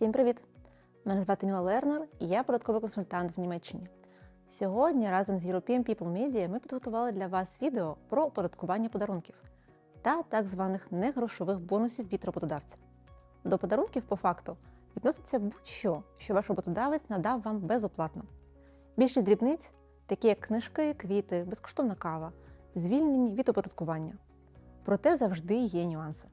Всім привіт! Мене звати Міла Лернер і я податковий консультант в Німеччині. Сьогодні разом з European People Media ми підготували для вас відео про оподаткування подарунків та так званих негрошових бонусів від роботодавця. До подарунків по факту відноситься будь-що, що ваш роботодавець надав вам безоплатно. Більшість дрібниць, такі як книжки, квіти, безкоштовна кава, звільнені від оподаткування. Проте завжди є нюанси.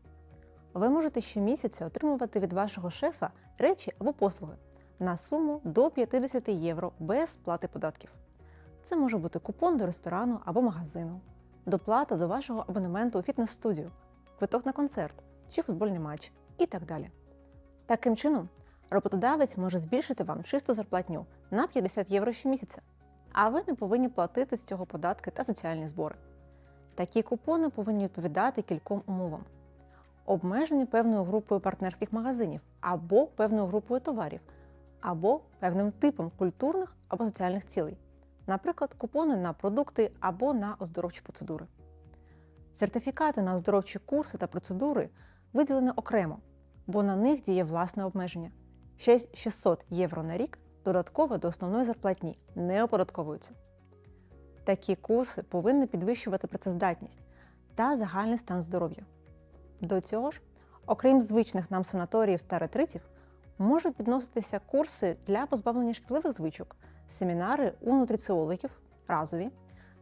Ви можете щомісяця отримувати від вашого шефа речі або послуги на суму до 50 євро без сплати податків. Це може бути купон до ресторану або магазину, доплата до вашого абонементу у фітнес-студію, квиток на концерт чи футбольний матч і так далі. Таким чином, роботодавець може збільшити вам чисту зарплатню на 50 євро щомісяця, а ви не повинні платити з цього податки та соціальні збори. Такі купони повинні відповідати кільком умовам обмежені певною групою партнерських магазинів або певною групою товарів, або певним типом культурних або соціальних цілей, наприклад, купони на продукти або на оздоровчі процедури. Сертифікати на оздоровчі курси та процедури виділені окремо, бо на них діє власне обмеження. Ще 600 євро на рік додатково до основної зарплатні не оподатковуються. Такі курси повинні підвищувати працездатність та загальний стан здоров'я. До цього ж, окрім звичних нам санаторіїв та ретритів, можуть відноситися курси для позбавлення шкідливих звичок, семінари у нутриціологів, разові,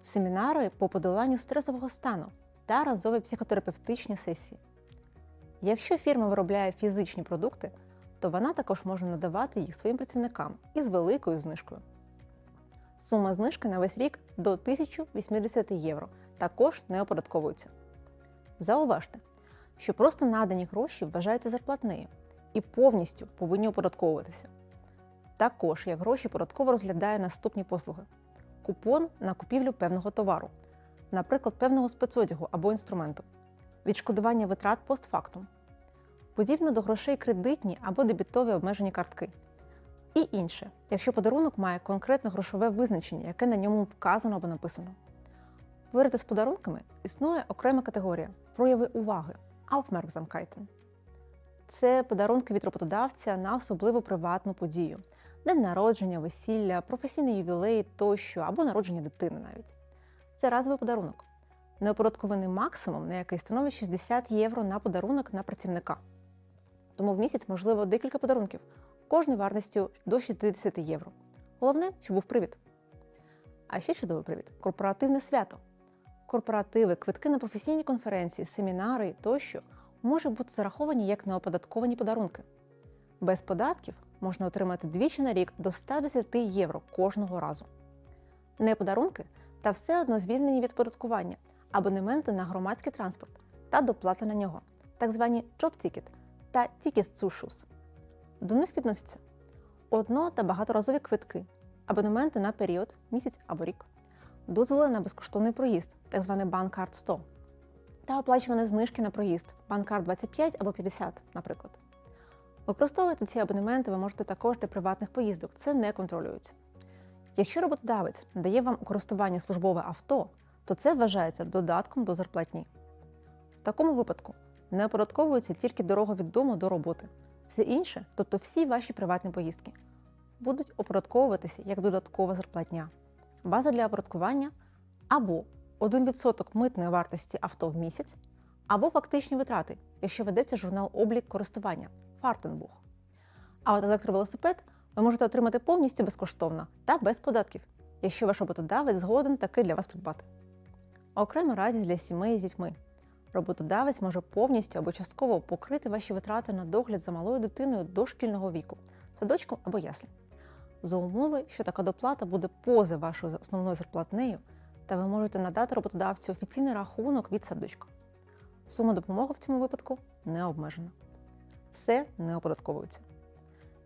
семінари по подоланню стресового стану та разові психотерапевтичні сесії. Якщо фірма виробляє фізичні продукти, то вона також може надавати їх своїм працівникам із великою знижкою. Сума знижки на весь рік до 1080 євро також не оподатковується. Зауважте, що просто надані гроші вважаються зарплатнею і повністю повинні оподатковуватися. Також як гроші податково розглядає наступні послуги: купон на купівлю певного товару, наприклад, певного спецодягу або інструменту, відшкодування витрат постфактум, подібно до грошей кредитні або дебітові обмежені картки. І інше, якщо подарунок має конкретне грошове визначення, яке на ньому вказано або написано. Поряд з подарунками існує окрема категорія прояви уваги Aufmerksamkeiten. Це подарунки від роботодавця на особливу приватну подію, день народження, весілля, професійний ювілей тощо або народження дитини навіть. Це разовий подарунок. Неоподаткований максимум, на який становить 60 євро на подарунок на працівника. Тому в місяць можливо декілька подарунків, кожний вартістю до 60 євро. Головне, щоб був привід. А ще чудовий привід корпоративне свято. Корпоративи, квитки на професійні конференції, семінари тощо можуть бути зараховані як неоподатковані подарунки. Без податків можна отримати двічі на рік до 110 євро кожного разу. Не подарунки та все одно звільнені від податкування, абонементи на громадський транспорт та доплата на нього, так звані Job-Ticket та Tickets-Zuschuss. До них відносяться одно- та багаторазові квитки, абонементи на період, місяць або рік дозволи на безкоштовний проїзд, так званий банкарт 100, та оплачувані знижки на проїзд банкарт 25 або 50, наприклад. Використовувати ці абонементи ви можете також для приватних поїздок, це не контролюється. Якщо роботодавець надає вам користування службове авто, то це вважається додатком до зарплатні. В такому випадку не оподатковується тільки дорога від дому до роботи. Все інше, тобто всі ваші приватні поїздки, будуть оподатковуватися як додаткова зарплатня база для оподаткування або 1% митної вартості авто в місяць, або фактичні витрати, якщо ведеться журнал облік користування Фартенбух. А от електровелосипед ви можете отримати повністю безкоштовно та без податків, якщо ваш роботодавець згоден таки для вас придбати. Окрема радість для сімей з дітьми. Роботодавець може повністю або частково покрити ваші витрати на догляд за малою дитиною до шкільного віку, садочком або яслі за умови, що така доплата буде поза вашою основною зарплатнею, та ви можете надати роботодавцю офіційний рахунок від садочка. Сума допомоги в цьому випадку не обмежена. Все не оподатковується.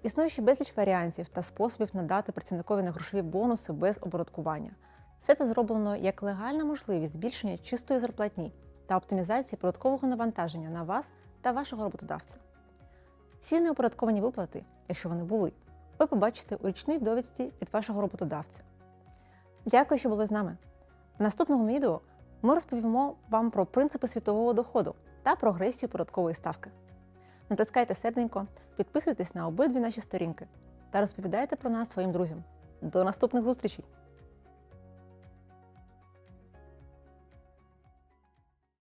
Існує ще безліч варіантів та способів надати працівникові на грошові бонуси без оподаткування. Все це зроблено як легальна можливість збільшення чистої зарплатні та оптимізації податкового навантаження на вас та вашого роботодавця. Всі неоподатковані виплати, якщо вони були, ви побачите у річній довідці від вашого роботодавця. Дякую, що були з нами. В наступному відео ми розповімо вам про принципи світового доходу та прогресію податкової ставки. натискайте серденько, підписуйтесь на обидві наші сторінки та розповідайте про нас своїм друзям. До наступних зустрічей!